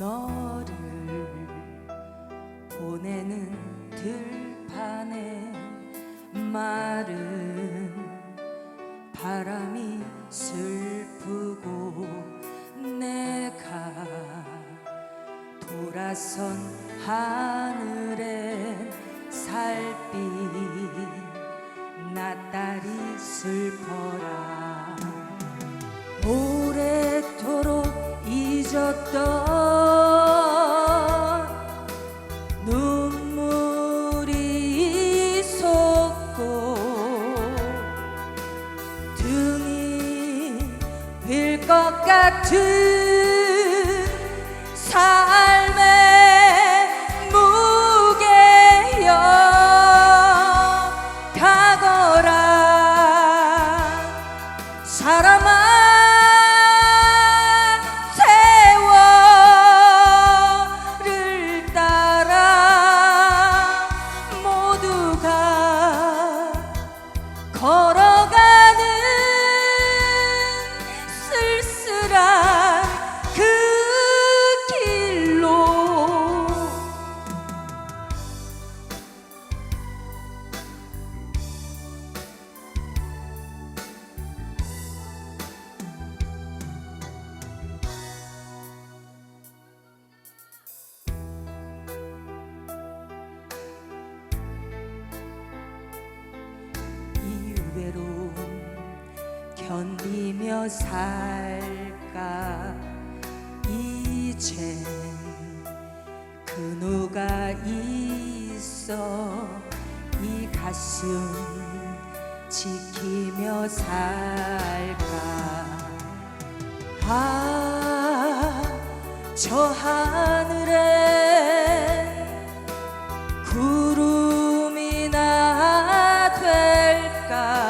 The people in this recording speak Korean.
너를 보내는 들판에 마른 바람이 슬프고 내가 돌아선 하늘에 살빛 나딸이 슬퍼 같은 삶의 무게여 가거라. 사람아 세월을 따라 모두가 걸어 견디며 살까? 이젠 그 누가 있어 이 가슴 지키며 살까? 아 저 하늘에 구름이나 될까